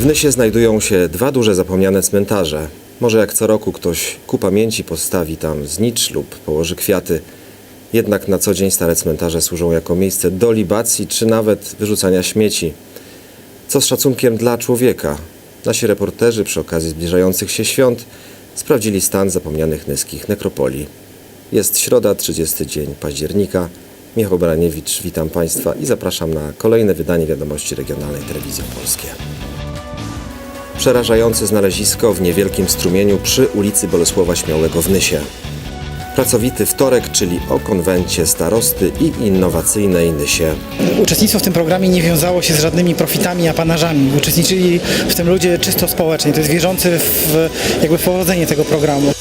W Nysie znajdują się dwa duże zapomniane cmentarze. Może jak co roku ktoś ku pamięci postawi tam znicz lub położy kwiaty. Jednak na co dzień stare cmentarze służą jako miejsce do libacji czy nawet wyrzucania śmieci. Co z szacunkiem dla człowieka? Nasi reporterzy przy okazji zbliżających się świąt sprawdzili stan zapomnianych nyskich nekropolii. Jest środa, 30 dzień października. Michał Baraniewicz, witam Państwa i zapraszam na kolejne wydanie wiadomości regionalnej telewizji polskiej. Przerażające znalezisko w niewielkim strumieniu przy ulicy Bolesława Śmiałego w Nysie. Pracowity wtorek, czyli o konwencie starosty i innowacyjnej Nysie. Uczestnictwo w tym programie nie wiązało się z żadnymi profitami, apanarzami. Uczestniczyli w tym ludzie czysto społecznie. To jest wierzący w, jakby w powodzenie tego programu.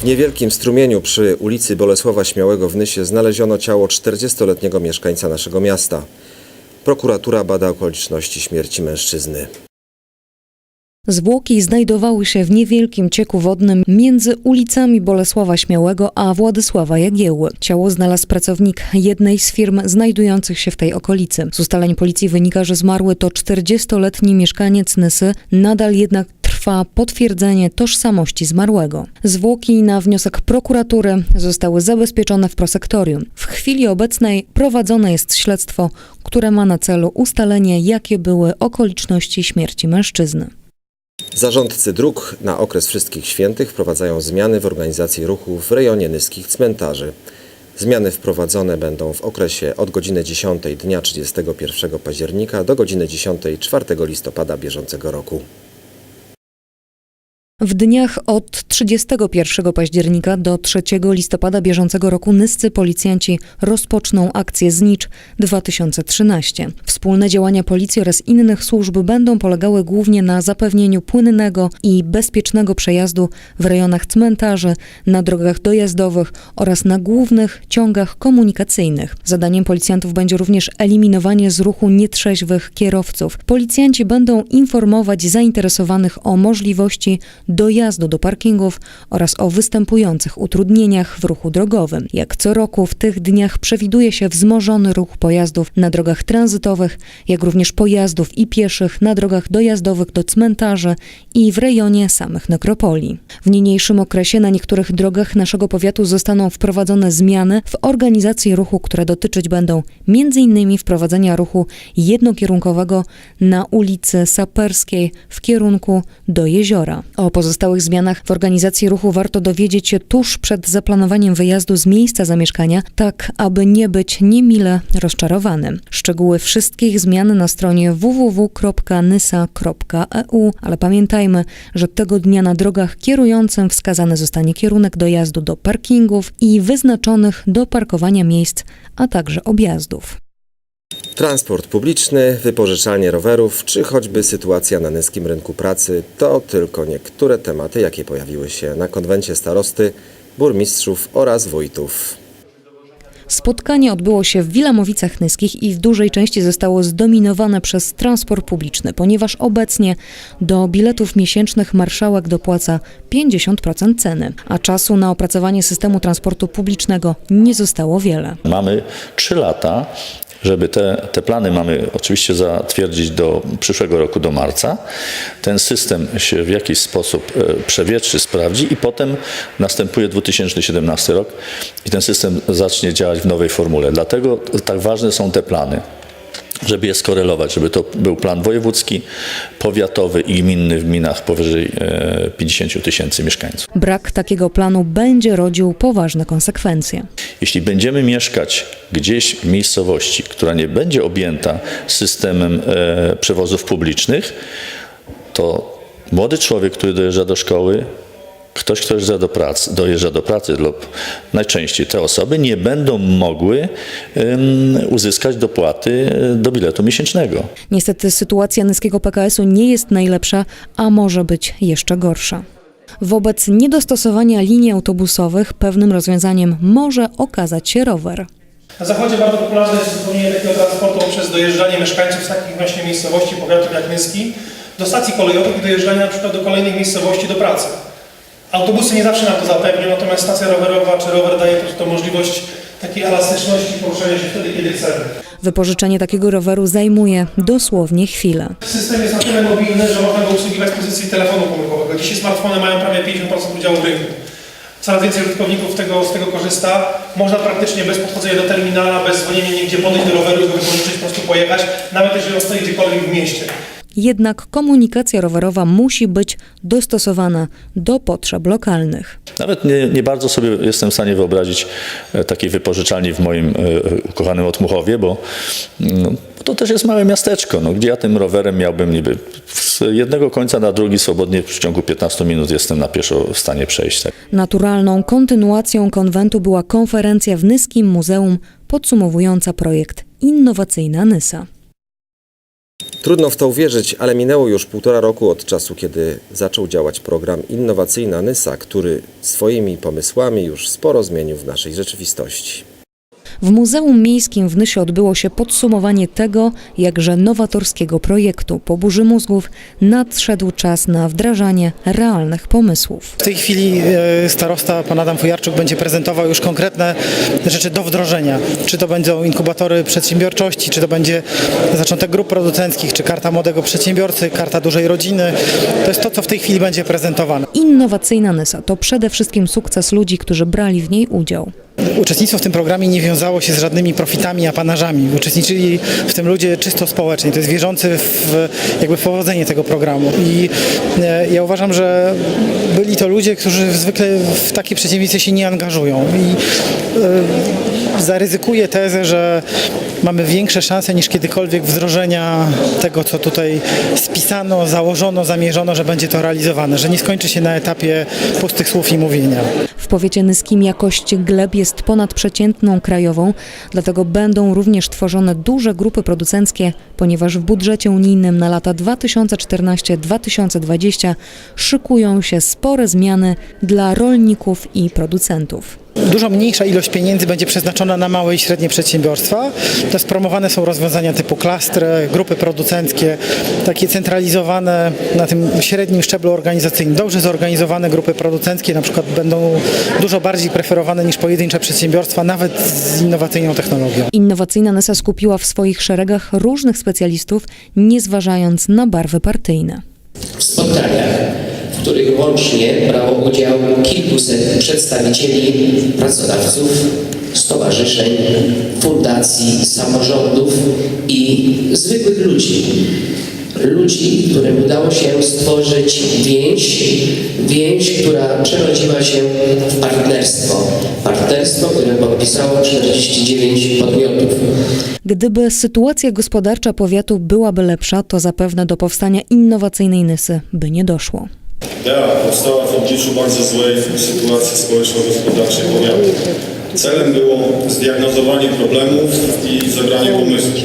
W niewielkim strumieniu przy ulicy Bolesława Śmiałego w Nysie znaleziono ciało 40-letniego mieszkańca naszego miasta. Prokuratura bada okoliczności śmierci mężczyzny. Zwłoki znajdowały się w niewielkim cieku wodnym między ulicami Bolesława Śmiałego a Władysława Jagiełły. Ciało znalazł pracownik jednej z firm znajdujących się w tej okolicy. Z ustaleń policji wynika, że zmarły to 40-letni mieszkaniec Nysy, nadal jednak trwa potwierdzenie tożsamości zmarłego. Zwłoki na wniosek prokuratury zostały zabezpieczone w prosektorium. W chwili obecnej prowadzone jest śledztwo, które ma na celu ustalenie, jakie były okoliczności śmierci mężczyzny. Zarządcy dróg na okres Wszystkich Świętych wprowadzają zmiany w organizacji ruchu w rejonie nyskich cmentarzy. Zmiany wprowadzone będą w okresie od godziny 10 dnia 31 października do godziny 10 4 listopada bieżącego roku. W dniach od 31 października do 3 listopada bieżącego roku nyscy policjanci rozpoczną akcję Znicz 2013. Wspólne działania policji oraz innych służb będą polegały głównie na zapewnieniu płynnego i bezpiecznego przejazdu w rejonach cmentarzy, na drogach dojazdowych oraz na głównych ciągach komunikacyjnych. Zadaniem policjantów będzie również eliminowanie z ruchu nietrzeźwych kierowców. Policjanci będą informować zainteresowanych o możliwości dojazdu do parkingów oraz o występujących utrudnieniach w ruchu drogowym. Jak co roku w tych dniach przewiduje się wzmożony ruch pojazdów na drogach tranzytowych, jak również pojazdów i pieszych na drogach dojazdowych do cmentarzy i w rejonie samych nekropolii. W niniejszym okresie na niektórych drogach naszego powiatu zostaną wprowadzone zmiany w organizacji ruchu, które dotyczyć będą m.in. wprowadzenia ruchu jednokierunkowego na ulicy Saperskiej w kierunku do jeziora. O pozostałych zmianach w organizacji ruchu warto dowiedzieć się tuż przed zaplanowaniem wyjazdu z miejsca zamieszkania, tak aby nie być niemile rozczarowanym. Szczegóły wszystkich zmian na stronie www.nysa.eu, ale pamiętajmy, że tego dnia na drogach kierującym wskazany zostanie kierunek dojazdu do parkingów i wyznaczonych do parkowania miejsc, a także objazdów. Transport publiczny, wypożyczalnie rowerów, czy choćby sytuacja na nyskim rynku pracy to tylko niektóre tematy, jakie pojawiły się na konwencie starosty, burmistrzów oraz wójtów. Spotkanie odbyło się w Wilamowicach Nyskich i w dużej części zostało zdominowane przez transport publiczny, ponieważ obecnie do biletów miesięcznych marszałek dopłaca 50% ceny, a czasu na opracowanie systemu transportu publicznego nie zostało wiele. Mamy 3 lata, żeby te, te plany mamy oczywiście zatwierdzić do przyszłego roku, do marca. Ten system się w jakiś sposób e, przewietrzy, sprawdzi i potem następuje 2017 rok i ten system zacznie działać w nowej formule. Dlatego tak ważne są te plany żeby je skorelować, żeby to był plan wojewódzki, powiatowy i gminny w gminach powyżej e, 50 tysięcy mieszkańców. Brak takiego planu będzie rodził poważne konsekwencje. Jeśli będziemy mieszkać gdzieś w miejscowości, która nie będzie objęta systemem e, przewozów publicznych, to młody człowiek, który dojeżdża do szkoły, ktoś, kto dojeżdża do pracy, dojeżdża do pracy lub najczęściej te osoby nie będą mogły uzyskać dopłaty e, do biletu miesięcznego. Niestety sytuacja nyskiego PKS-u nie jest najlepsza, a może być jeszcze gorsza. Wobec niedostosowania linii autobusowych pewnym rozwiązaniem może okazać się rower. Na zachodzie bardzo popularne jest uzupełnienie takiego transportu poprzez dojeżdżanie mieszkańców z takich właśnie miejscowości, powiatów jak Nyski, do stacji kolejowych i dojeżdżanie na przykład do kolejnych miejscowości do pracy. Autobusy nie zawsze nam to zapewnią, natomiast stacja rowerowa czy rower daje po prostu możliwość takiej elastyczności poruszania się wtedy, kiedy chcemy. Wypożyczenie takiego roweru zajmuje dosłownie chwilę. System jest na tyle mobilny, że można go obsługiwać z pozycji telefonu komórkowego. Dzisiaj smartfony mają prawie 50% udziału w rynku. Coraz więcej użytkowników tego, z tego korzysta. Można praktycznie bez podchodzenia do terminala, bez dzwonienia nigdzie podejść do roweru i go wypożyczyć, po prostu pojechać, nawet jeżeli on stoi gdziekolwiek w mieście. Jednak komunikacja rowerowa musi być dostosowana do potrzeb lokalnych. Nawet nie, nie bardzo sobie jestem w stanie wyobrazić e, takiej wypożyczalni w moim e, ukochanym Otmuchowie, bo no, to też jest małe miasteczko, no, gdzie ja tym rowerem miałbym niby z jednego końca na drugi swobodnie w ciągu 15 minut jestem na pieszo w stanie przejść. Tak. Naturalną kontynuacją konwentu była konferencja w Nyskim Muzeum podsumowująca projekt Innowacyjna Nysa. Trudno w to uwierzyć, ale minęło już półtora roku od czasu, kiedy zaczął działać program Innowacyjna Nysa, który swoimi pomysłami już sporo zmienił w naszej rzeczywistości. W Muzeum Miejskim w Nysie odbyło się podsumowanie tego jakże nowatorskiego projektu. Po burzy mózgów nadszedł czas na wdrażanie realnych pomysłów. W tej chwili e, starosta pan Adam Fujarczuk będzie prezentował już konkretne rzeczy do wdrożenia. Czy to będą inkubatory przedsiębiorczości, czy to będzie zaczątek grup producenckich, czy karta młodego przedsiębiorcy, karta dużej rodziny. To jest to, co w tej chwili będzie prezentowane. Innowacyjna Nysa to przede wszystkim sukces ludzi, którzy brali w niej udział. Uczestnictwo w tym programie nie wiązało się z żadnymi profitami, apanarzami. Uczestniczyli w tym ludzie czysto społecznie. To jest wierzący w jakby w powodzenie tego programu. I e, ja uważam, że byli to ludzie, którzy zwykle w takie przedsięwzięcie się nie angażują. I e, zaryzykuję tezę, że mamy większe szanse niż kiedykolwiek wdrożenia tego, co tutaj spisano, założono, zamierzono, że będzie to realizowane, że nie skończy się na etapie pustych słów i mówienia. W powiecie nyskim jakość gleb jest ponadprzeciętną krajową, dlatego będą również tworzone duże grupy producenckie, ponieważ w budżecie unijnym na lata 2014-2020 szykują się spore zmiany dla rolników i producentów. Dużo mniejsza ilość pieniędzy będzie przeznaczona na małe i średnie przedsiębiorstwa. Też promowane są rozwiązania typu klastry, grupy producenckie, takie centralizowane na tym średnim szczeblu organizacyjnym. Dobrze zorganizowane grupy producenckie na przykład będą dużo bardziej preferowane niż pojedyncze przedsiębiorstwa, nawet z innowacyjną technologią. Innowacyjna NESA skupiła w swoich szeregach różnych specjalistów, nie zważając na barwy partyjne. w spotkaniach, w których łącznie brało udział kilkuset przedstawicieli pracodawców, stowarzyszeń, fundacji, samorządów i zwykłych ludzi. Ludzi, którym udało się stworzyć więź, więź, która przerodziła się w partnerstwo. Partnerstwo, które podpisało 49 podmiotów. Gdyby sytuacja gospodarcza powiatu byłaby lepsza, to zapewne do powstania innowacyjnej NYSy by nie doszło. Idea powstała w obliczu bardzo złej sytuacji społeczno-gospodarczej powiatu. Celem było zdiagnozowanie problemów i zebranie pomysłów.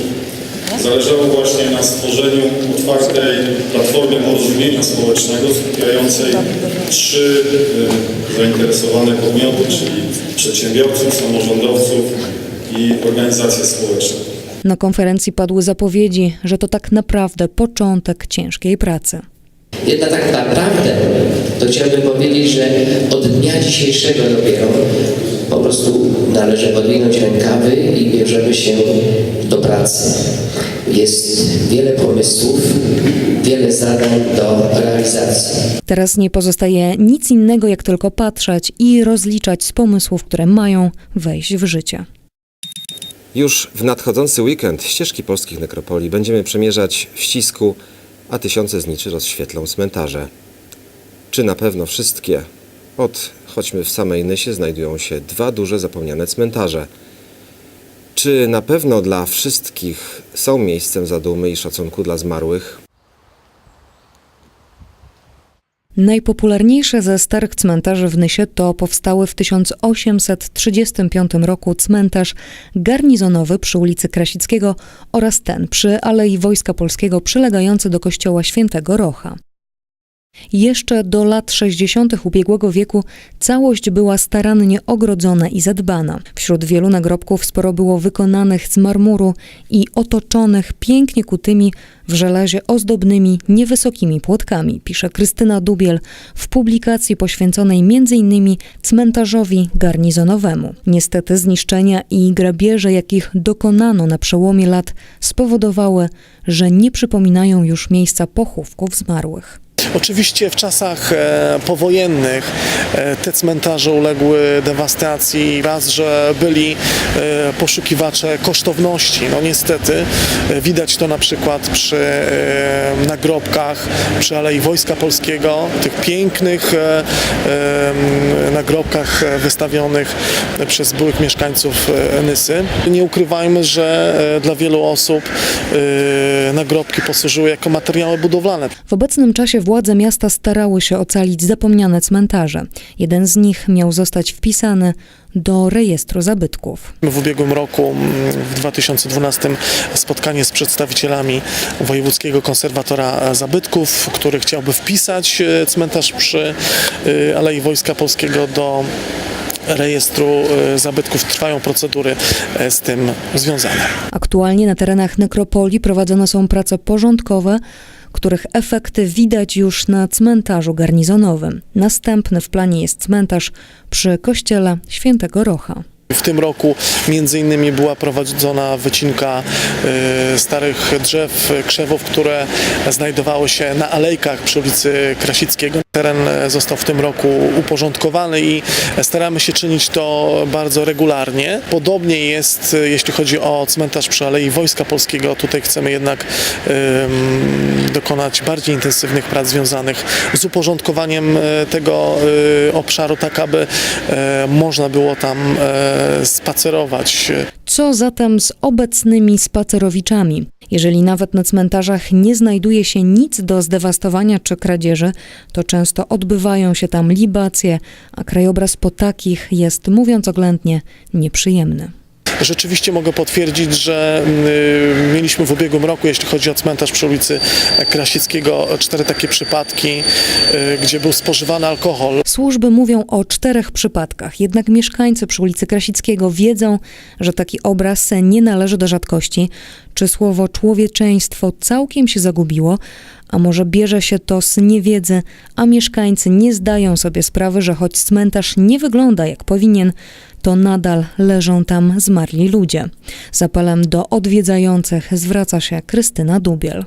Zależało właśnie na stworzeniu otwartej platformy porozumienia społecznego skupiającej trzy y, zainteresowane podmioty, czyli przedsiębiorców, samorządowców i organizacje społeczne. Na konferencji padły zapowiedzi, że to tak naprawdę początek ciężkiej pracy. Jednak tak naprawdę to chciałbym powiedzieć, że od dnia dzisiejszego dopiero po prostu należy podwinąć rękawy i bierzemy się do pracy. Jest wiele pomysłów, wiele zadań do realizacji. Teraz nie pozostaje nic innego, jak tylko patrzeć i rozliczać z pomysłów, które mają wejść w życie. Już w nadchodzący weekend ścieżki polskich nekropolii będziemy przemierzać w ścisku, a tysiące zniczy rozświetlą cmentarze. Czy na pewno wszystkie? Od choćmy w samej Nysie znajdują się dwa duże zapomniane cmentarze. Czy na pewno dla wszystkich są miejscem zadumy i szacunku dla zmarłych? Najpopularniejsze ze starych cmentarzy w Nysie to powstały w 1835 roku cmentarz garnizonowy przy ulicy Krasickiego oraz ten przy Alei Wojska Polskiego przylegający do kościoła Świętego Rocha. Jeszcze do lat 60. ubiegłego wieku całość była starannie ogrodzona i zadbana. Wśród wielu nagrobków sporo było wykonanych z marmuru i otoczonych pięknie kutymi w żelazie ozdobnymi, niewysokimi płotkami, pisze Krystyna Dubiel w publikacji poświęconej m.in. cmentarzowi garnizonowemu. Niestety zniszczenia i grabieże, jakich dokonano na przełomie lat, spowodowały, że nie przypominają już miejsca pochówków zmarłych. Oczywiście w czasach e, powojennych e, te cmentarze uległy dewastacji. Raz, że byli e, poszukiwacze kosztowności. No niestety widać to na przykład przy nagrobkach przy Alei Wojska Polskiego, tych pięknych nagrobkach wystawionych przez byłych mieszkańców Nysy. Nie ukrywajmy, że dla wielu osób nagrobki posłużyły jako materiały budowlane. W obecnym czasie władze miasta starały się ocalić zapomniane cmentarze. Jeden z nich miał zostać wpisany do rejestru zabytków. W ubiegłym roku, mm, w 2012, spotkanie z przedstawicielami Wojewódzkiego Konserwatora Zabytków, który chciałby wpisać e, cmentarz przy e, Alei Wojska Polskiego do rejestru e, zabytków. Trwają procedury e, z tym związane. Aktualnie na terenach nekropolii prowadzone są prace porządkowe, których efekty widać już na cmentarzu garnizonowym. Następny w planie jest cmentarz przy kościele Świętego Rocha. W tym roku między innymi była prowadzona wycinka e, starych drzew, krzewów, które znajdowały się na alejkach przy ulicy Krasickiego. Teren e, został w tym roku uporządkowany i staramy się czynić to bardzo regularnie. Podobnie jest, e, jeśli chodzi o cmentarz przy Alei Wojska Polskiego. Tutaj chcemy jednak dokonać bardziej intensywnych prac związanych z uporządkowaniem e, tego obszaru, tak aby można było tam spacerować. Co zatem z obecnymi spacerowiczami? Jeżeli nawet na cmentarzach nie znajduje się nic do zdewastowania czy kradzieży, to często odbywają się tam libacje, a krajobraz po takich jest, mówiąc oględnie, nieprzyjemny. Rzeczywiście mogę potwierdzić, że y, mieliśmy w ubiegłym roku, jeśli chodzi o cmentarz przy ulicy Krasickiego, cztery takie przypadki, y, gdzie był spożywany alkohol. Służby mówią o czterech przypadkach, jednak mieszkańcy przy ulicy Krasickiego wiedzą, że taki obraz nie należy do rzadkości. Czy słowo człowieczeństwo całkiem się zagubiło, a może bierze się to z niewiedzy, a mieszkańcy nie zdają sobie sprawy, że choć cmentarz nie wygląda jak powinien, to nadal leżą tam zmarli ludzie. Z apelem do odwiedzających zwraca się Krystyna Dubiel.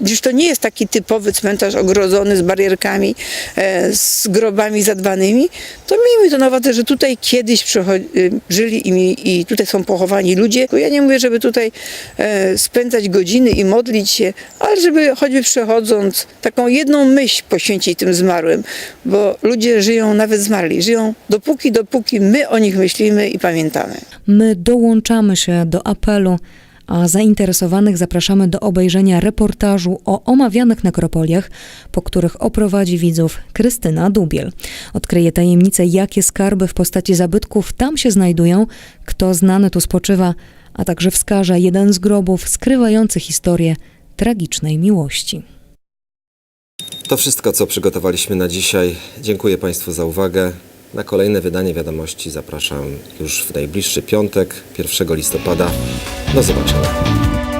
Gdyż to nie jest taki typowy cmentarz ogrodzony z barierkami, e, z grobami zadbanymi, to miejmy to na uwadze, że tutaj kiedyś y, żyli i, i tutaj są pochowani ludzie. Ja nie mówię, żeby tutaj e, spędzać godziny i modlić się, ale żeby choćby przechodząc taką jedną myśl poświęcić tym zmarłym, bo ludzie żyją, nawet zmarli, żyją dopóki, dopóki my o nich myślimy i pamiętamy. My dołączamy się do apelu, a zainteresowanych zapraszamy do obejrzenia reportażu o omawianych nekropoliach, po których oprowadzi widzów Krystyna Dubiel. Odkryje tajemnicę, jakie skarby w postaci zabytków tam się znajdują, kto znany tu spoczywa, a także wskaże jeden z grobów skrywający historię tragicznej miłości. To wszystko, co przygotowaliśmy na dzisiaj. Dziękuję Państwu za uwagę. Na kolejne wydanie wiadomości zapraszam już w najbliższy piątek, 1 listopada. Do zobaczenia.